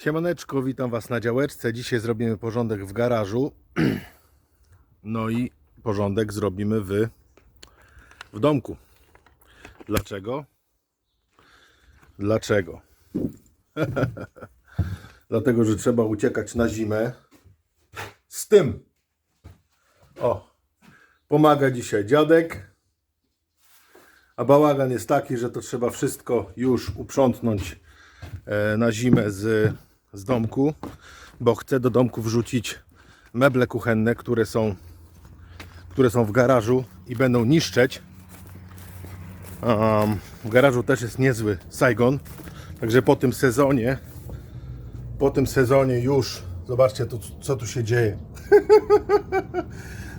Siemaneczko, witam Was na działeczce. Dzisiaj zrobimy porządek w garażu. No i porządek zrobimy w, w domku. Dlaczego? Dlaczego? Dlatego, że trzeba uciekać na zimę z tym. O, pomaga dzisiaj dziadek. A bałagan jest taki, że to trzeba wszystko już uprzątnąć e, na zimę z, z domku, bo chcę do domku wrzucić meble kuchenne, które są, które są w garażu i będą niszczeć. Um, w garażu też jest niezły Saigon, także po tym sezonie, po tym sezonie już, zobaczcie tu, co tu się dzieje.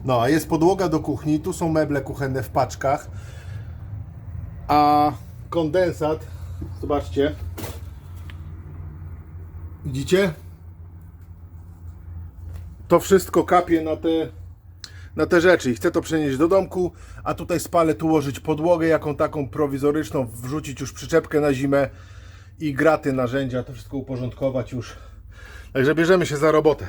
No, a jest podłoga do kuchni, tu są meble kuchenne w paczkach, a kondensat, zobaczcie, widzicie? To wszystko kapie na te, na te rzeczy i chcę to przenieść do domku, a tutaj spalę tu ułożyć podłogę, jaką taką prowizoryczną, wrzucić już przyczepkę na zimę i graty, narzędzia, to wszystko uporządkować już. Także bierzemy się za robotę.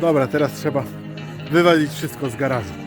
Dobra, teraz trzeba wywalić wszystko z garażu.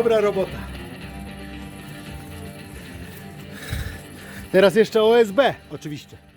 Dobra robota. Teraz jeszcze OSB, oczywiście.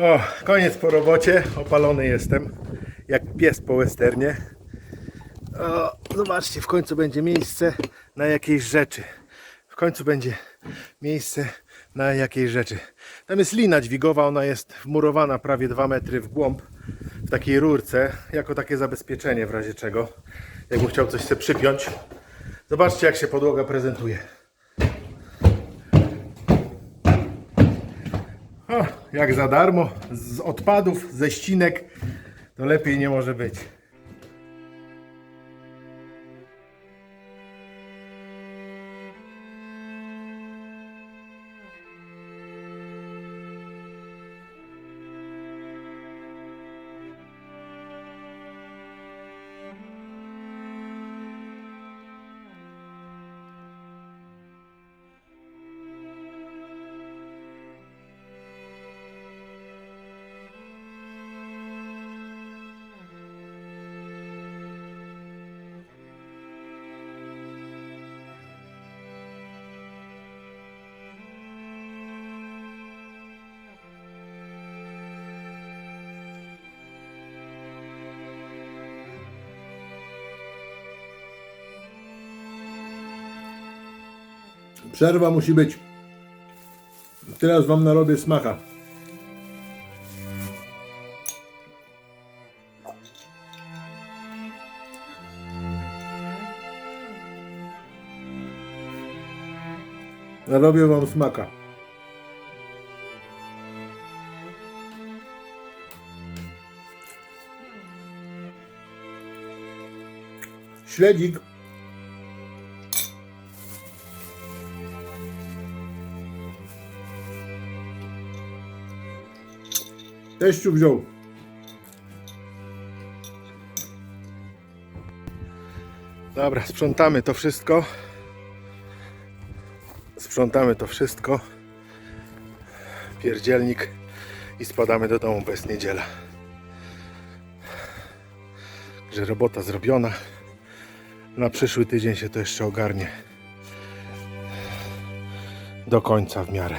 O, koniec po robocie. Opalony jestem. Jak pies po westernie. O, zobaczcie, w końcu będzie miejsce na jakiejś rzeczy. W końcu będzie miejsce na jakiejś rzeczy. Tam jest lina dźwigowa, ona jest wmurowana prawie 2 metry w głąb w takiej rurce, jako takie zabezpieczenie w razie czego. Jakbym chciał coś sobie przypiąć. Zobaczcie jak się podłoga prezentuje. O, jak za darmo, z odpadów, ze ścinek, to lepiej nie może być. Przerwa musi być. Teraz wam narobię smaka. Narobię wam smaka. Śledzik. Teściu wziął. Dobra, sprzątamy to wszystko. Sprzątamy to wszystko. Pierdzielnik i spadamy do domu, jest niedziela. Że robota zrobiona. Na przyszły tydzień się to jeszcze ogarnie. Do końca w miarę.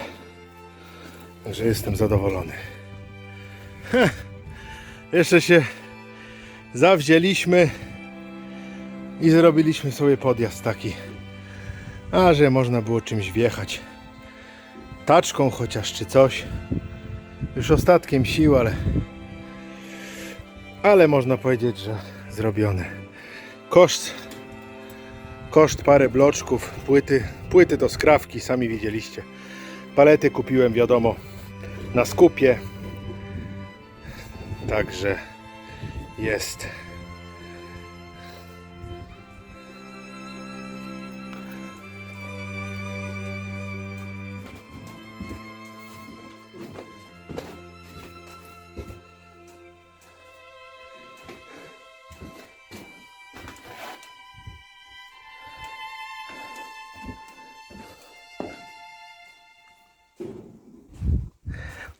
Także jestem zadowolony. Jeszcze się zawzięliśmy i zrobiliśmy sobie podjazd taki. A że można było czymś wjechać. Taczką chociaż czy coś. Już ostatkiem sił, ale ale można powiedzieć, że zrobione. Koszt koszt parę bloczków, płyty, płyty do skrawki, sami widzieliście. Palety kupiłem, wiadomo, na skupie. Także jest.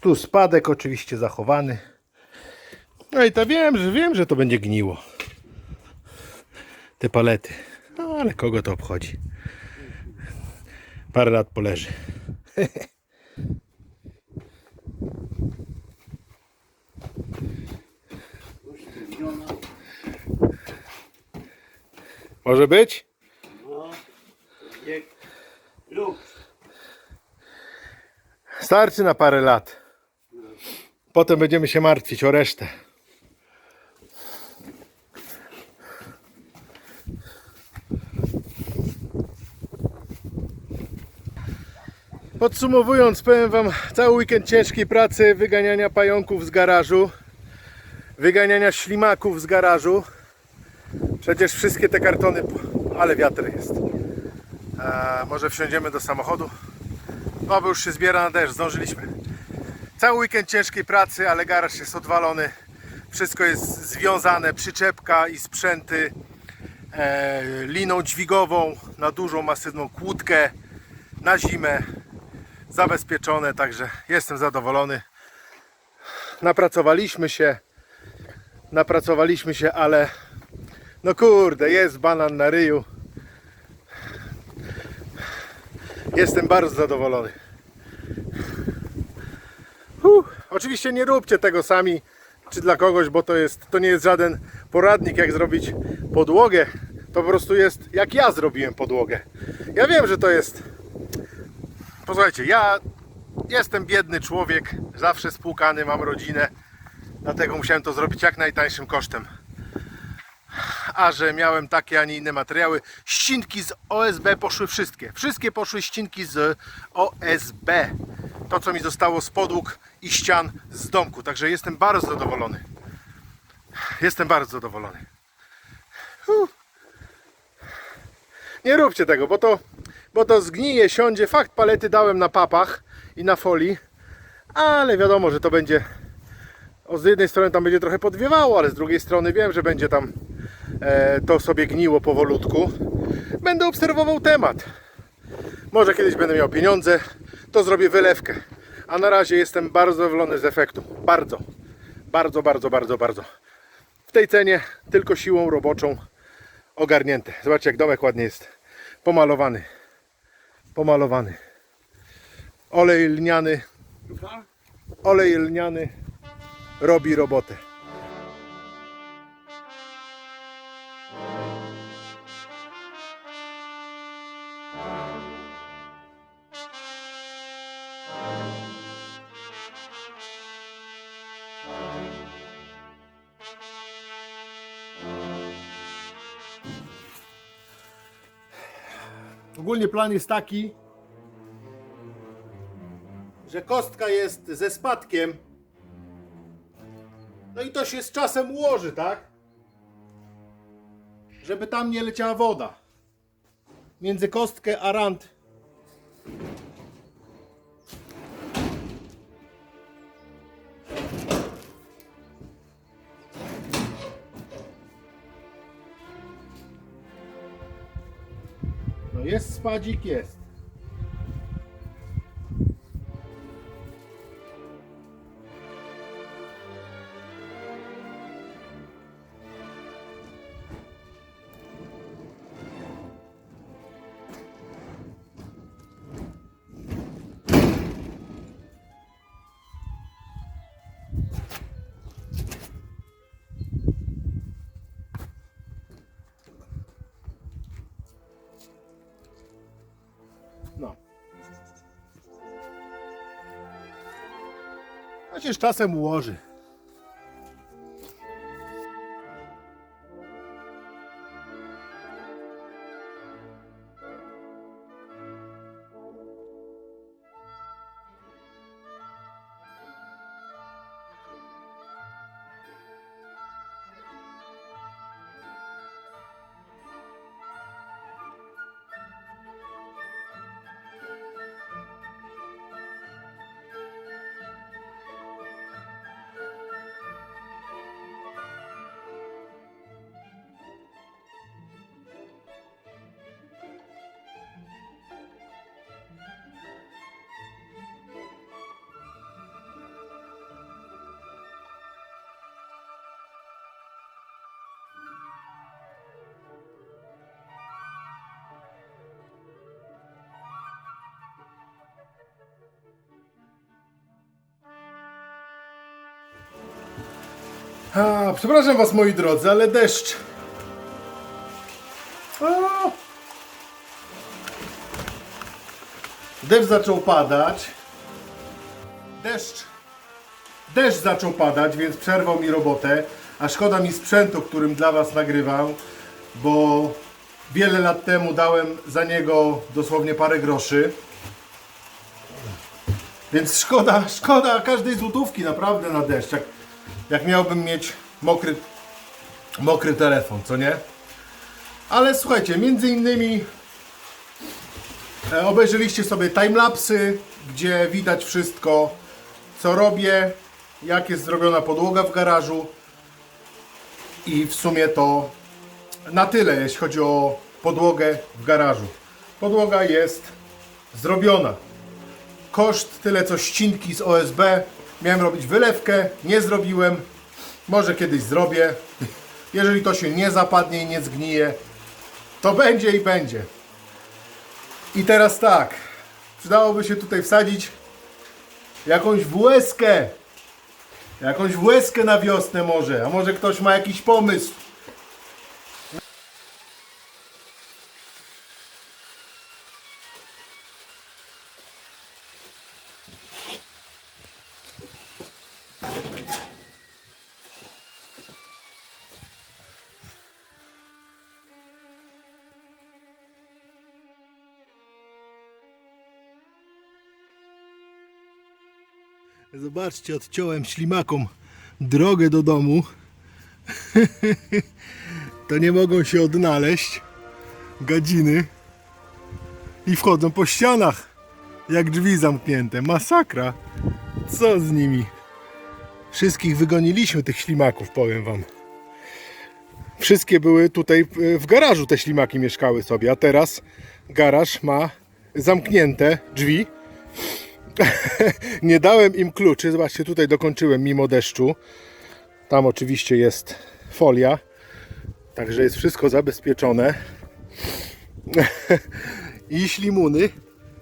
Tu spadek oczywiście zachowany. I to wiem, że wiem, że to będzie gniło. Te palety. No ale kogo to obchodzi? Parę lat poleży. Może być? Starczy na parę lat. Potem będziemy się martwić o resztę. Podsumowując, powiem Wam, cały weekend ciężkiej pracy, wyganiania pająków z garażu, wyganiania ślimaków z garażu. Przecież wszystkie te kartony, ale wiatr jest. Eee, może wsiądziemy do samochodu. No bo już się zbiera na deszcz, zdążyliśmy. Cały weekend ciężkiej pracy, ale garaż jest odwalony. Wszystko jest związane, przyczepka i sprzęty e, liną dźwigową na dużą, masywną kłódkę na zimę zabezpieczone, także jestem zadowolony. Napracowaliśmy się, napracowaliśmy się, ale no kurde, jest banan na ryju. Jestem bardzo zadowolony. Huh, Oczywiście nie róbcie tego sami czy dla kogoś, bo to, jest, to nie jest żaden poradnik, jak zrobić podłogę. To po prostu jest jak ja zrobiłem podłogę. Ja wiem, że to jest. Posłuchajcie, ja jestem biedny człowiek, zawsze spłukany, mam rodzinę, dlatego musiałem to zrobić jak najtańszym kosztem. A że miałem takie, a nie inne materiały, ścinki z OSB poszły wszystkie. Wszystkie poszły ścinki z OSB. To, co mi zostało z podłóg i ścian z domku. Także jestem bardzo zadowolony. Jestem bardzo zadowolony. Uff. Nie róbcie tego, bo to, bo to zgnije, siądzie. Fakt, palety dałem na papach i na folii, ale wiadomo, że to będzie. O, z jednej strony tam będzie trochę podwiewało, ale z drugiej strony wiem, że będzie tam e, to sobie gniło powolutku. Będę obserwował temat. Może kiedyś będę miał pieniądze, to zrobię wylewkę. A na razie jestem bardzo zadowolony z efektu. Bardzo, bardzo, bardzo, bardzo, bardzo. W tej cenie tylko siłą roboczą ogarnięte. Zobaczcie, jak domek ładnie jest pomalowany. Pomalowany. Olej lniany, olej lniany robi robotę. Plan jest taki, że kostka jest ze spadkiem. No i to się z czasem ułoży, tak? Żeby tam nie leciała woda. Między kostkę a rant. Spadzik, jest. Z czasem ułoży. A, przepraszam was moi drodzy, ale deszcz. O! Deszcz zaczął padać. Deszcz. Deszcz zaczął padać, więc przerwał mi robotę. A szkoda mi sprzętu, którym dla was nagrywam, bo wiele lat temu dałem za niego dosłownie parę groszy. Więc szkoda, szkoda każdej złotówki naprawdę na deszcz. Jak, miałbym mieć mokry, mokry telefon, co nie? Ale słuchajcie, między innymi e, obejrzeliście sobie timelapsy, gdzie widać wszystko, co robię, jak jest zrobiona podłoga w garażu i w sumie to na tyle, jeśli chodzi o podłogę w garażu. Podłoga jest zrobiona. Koszt tyle co ścinki z OSB. Miałem robić wylewkę, nie zrobiłem. Może kiedyś zrobię. Jeżeli to się nie zapadnie i nie zgnije, to będzie i będzie. I teraz tak. Przydałoby się tutaj wsadzić jakąś WS-kę. Jakąś łezkę na wiosnę może, a może ktoś ma jakiś pomysł. Zobaczcie, odciąłem ślimakom drogę do domu. to nie mogą się odnaleźć. Gadziny. I wchodzą po ścianach. Jak drzwi zamknięte. Masakra. Co z nimi? Wszystkich wygoniliśmy tych ślimaków, powiem wam. Wszystkie były tutaj e, w garażu, te ślimaki mieszkały sobie, a teraz garaż ma zamknięte drzwi nie dałem im kluczy. Zobaczcie, tutaj dokończyłem mimo deszczu. Tam oczywiście jest folia. Także jest wszystko zabezpieczone. I ślimuny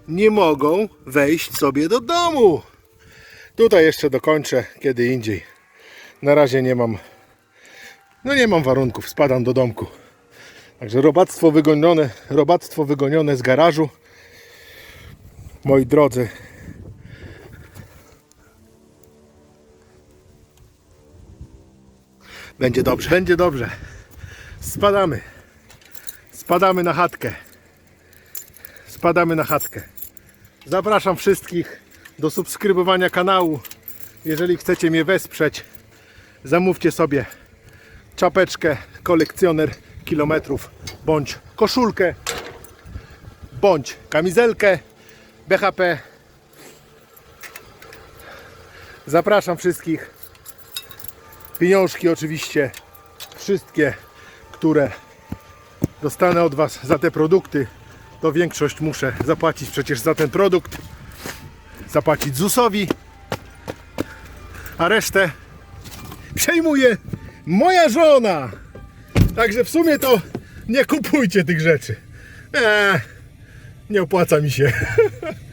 nie mogą wejść sobie do domu. Tutaj jeszcze dokończę kiedy indziej. Na razie nie mam. No nie mam warunków, spadam do domku. Także robactwo wygonione, robactwo wygonione z garażu. Moi drodzy, Będzie dobrze. Będzie dobrze. Spadamy. Spadamy na chatkę. Spadamy na chatkę. Zapraszam wszystkich do subskrybowania kanału. Jeżeli chcecie mnie wesprzeć, zamówcie sobie czapeczkę kolekcjoner kilometrów bądź koszulkę bądź kamizelkę BHP. Zapraszam wszystkich Pieniążki oczywiście, wszystkie, które dostanę od Was za te produkty, to większość muszę zapłacić przecież za ten produkt, zapłacić ZUS-owi, a resztę przejmuje moja żona. Także w sumie to nie kupujcie tych rzeczy. Eee, nie opłaca mi się.